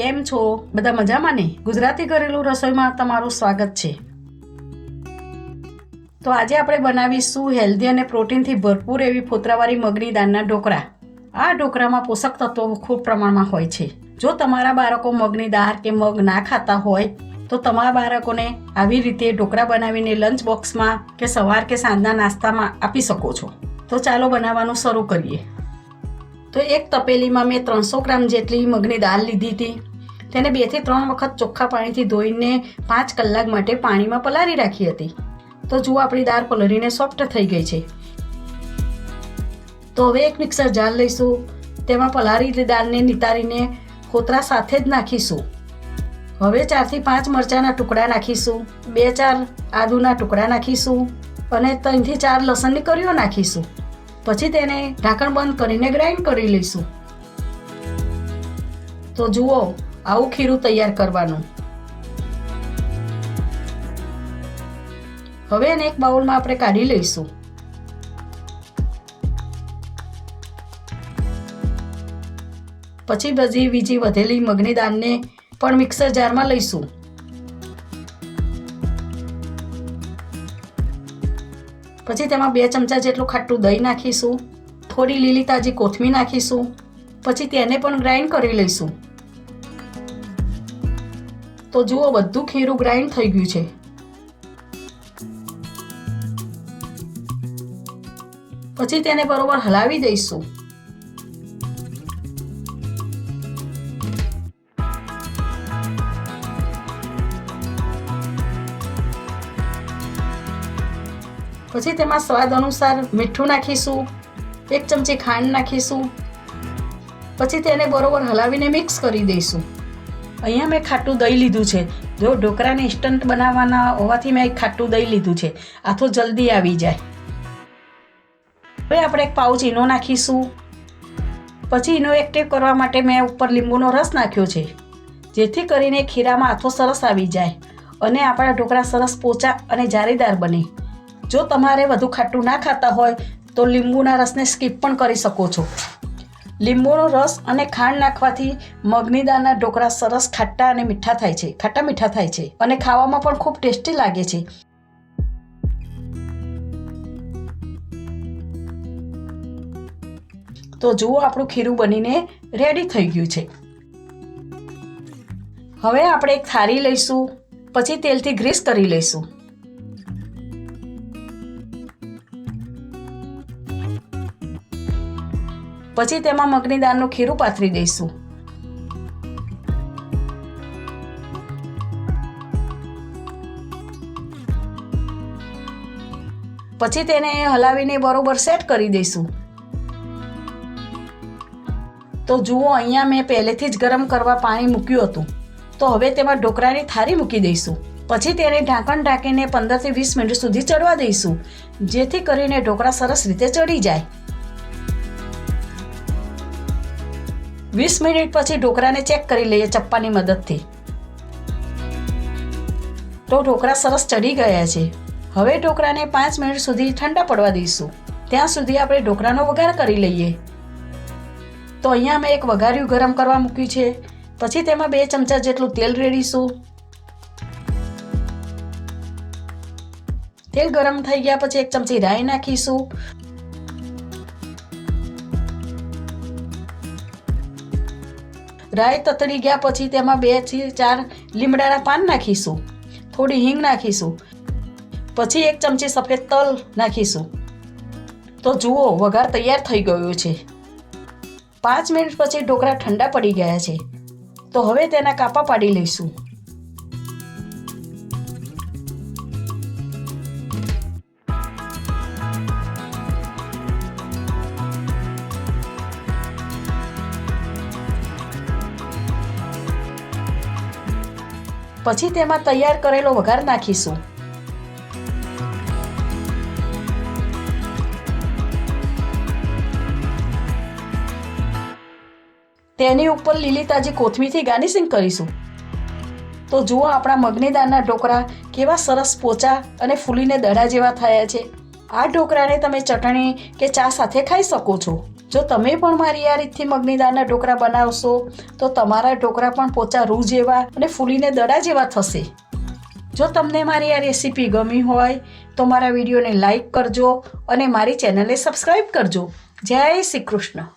કેમ છો? બધા મજામાં ને? ગુજરાતી ઘરેલું રસોઈમાં તમારું સ્વાગત છે. તો આજે આપણે બનાવીશું હેલ્ધી અને પ્રોટીનથી ભરપૂર એવી ફોતરાવાળી મગની દાળના ઢોકળા. આ ઢોકળામાં પોષક તત્વો ખૂબ પ્રમાણમાં હોય છે. જો તમારા બાળકો મગની દાળ કે મગ ના ખાતા હોય, તો તમારા બાળકોને આવી રીતે ઢોકળા બનાવીને લંચ બોક્સમાં કે સવાર કે સાંજના નાસ્તામાં આપી શકો છો. તો ચાલો બનાવવાનું શરૂ કરીએ. તો એક તપેલીમાં મેં ત્રણસો ગ્રામ જેટલી મગની દાળ લીધી હતી. તેને બેથી ત્રણ વખત ચોખ્ખા પાણીથી ધોઈને પાંચ કલાક માટે પાણીમાં પલાળી રાખી હતી. તો જુઓ આપણી દાળ પલળીને સોફ્ટ થઈ ગઈ છે. તો હવે એક મિક્સર જાર લઈશું. તેમાં પલાળી દાળને નિતારીને ખોતરા સાથે જ નાખીશું. હવે ચારથી પાંચ મરચાંના ટુકડા નાખીશું. બે ચાર આદુના ટુકડા નાખીશું અને ત્રણથી ચાર લસણની કરીઓ નાખીશું. પછી તેને ઢાંકણ બંધ કરીને ગ્રાઇન્ડ કરી લઈશું. તો જુઓ આવું ખીરું તૈયાર કરવાનું. હવે એને એક બાઉલમાં આપણે કાઢી લઈશું. પછી બધી બીજી વધેલી મગની દાળને પણ મિક્સર જારમાં લઈશું. પછી તેમાં બે ચમચા જેટલું ખાટું દહીં નાખીશું. થોડી લીલી તાજી કોથમીર નાખીશું. પછી તેને પણ ગ્રાઇન્ડ કરી લઈશું. તો જુઓ, બધું ખીરું ગ્રાઇન્ડ થઈ ગયું છે. પછી તેને બરોબર હલાવી દઈશું. પછી તેમાં સ્વાદ અનુસાર મીઠું નાખીશું, એક ચમચી ખાંડ નાખીશું. પછી તેને બરોબર હલાવીને મિક્સ કરી દઈશું. અહીંયા મેં ખાટું દહીં લીધું છે. જો ઢોકળાને ઇન્સ્ટન્ટ બનાવવાના હોવાથી મેં ખાટું દહીં લીધું છે. આ તો જલ્દી આવી જાય. હવે આપણે એક પાઉચ ઈનો નાખીશું. પછી ઈનો એક્ટિવ કરવા માટે મેં ઉપર લીંબુનો રસ નાખ્યો છે. જેથી કરીને ખીરામાં આથો સરસ આવી જાય અને આપણા ઢોકળા સરસ પોચા અને જારીદાર બને. જો તમારે વધુ ખાટું ના ખાતા હોય તો લીંબુના રસને સ્કીપ પણ કરી શકો છો. લીંબુનો રસ અને ખાંડ નાખવાથી મગની દાળના ઢોકળા સરસ ખાટા અને મીઠા થાય છે, ખાટા મીઠા થાય છે અને ખાવામાં પણ ખૂબ ટેસ્ટી લાગે છે. તો જુઓ આપણું ખીરું બનીને રેડી થઈ ગયું છે. હવે આપણે એક થાળી લઈશું, પછી તેલથી ગ્રીસ કરી લઈશું. પછી તેમાં મગની દાળનું ખીરું પાથરી દઈશું. પછી તેને હલાવીને બરોબર સેટ કરી દઈશું. તો જુઓ, અહીંયા મેં પહેલેથી જ ગરમ કરવા પાણી મૂક્યું હતું. તો હવે તેમાં ઢોકળાની થાળી મૂકી દઈશું. પછી તેને ઢાંકણ ઢાંકીને પંદરથી વીસ મિનિટ સુધી ચડવા દઈશું, જેથી કરીને ઢોકળા સરસ રીતે ચડી જાય. વીસ મિનિટ પછી ઢોકળાને ચેક કરી લઈએ ચપ્પાની મદદથી. તો ઢોકળા સરસ ચડી ગયા છે. હવે ઢોકળાને પાંચ મિનિટ સુધી ઠંડા પડવા દઈશું. ત્યાં સુધી આપણે ઢોકળાનો વઘાર કરી લઈએ. તો અહીંયા મેં એક વઘાર્યું ગરમ કરવા મૂક્યું છે. પછી તેમાં બે ચમચા જેટલું તેલ રેડીશું. તેલ ગરમ થઈ ગયા પછી એક ચમચી રાઈ નાખીશું. રાઈ તતડી ગયા પછી તેમાં બેથી ચાર લીમડાના પાન નાખીશું. થોડી હિંગ નાખીશું. પછી એક ચમચી સફેદ તલ નાખીશું. તો જુઓ, વઘાર તૈયાર થઈ ગયો છે. પાંચ મિનિટ પછી ઢોકળા ઠંડા પડી ગયા છે. તો હવે તેના કાપા પાડી લઈશું. પછી તેમાં તૈયાર કરેલો વઘાર નાખીશું. તેની ઉપર લીલી તાજી કોથમીરથી ગાર્નિશિંગ કરીશું. તો જુઓ આપણા મગની દાળના ઢોકળા કેવા સરસ પોચા અને ફૂલીને દડા જેવા થયા છે. આ ઢોકળાને તમે ચટણી કે ચા સાથે ખાઈ શકો છો. જો તમે પણ મારી આ રીતથી મગની દાળના ઢોકળા બનાવશો, તો તમારા ઢોકળા પણ પોચા રૂ જેવા અને ફૂલીને દડા જેવા થશે. જો તમને મારી આ રેસીપી ગમી હોય, તો મારા વિડીયોને લાઈક કરજો અને મારી ચેનલને સબસ્ક્રાઈબ કરજો. જય શ્રી કૃષ્ણ.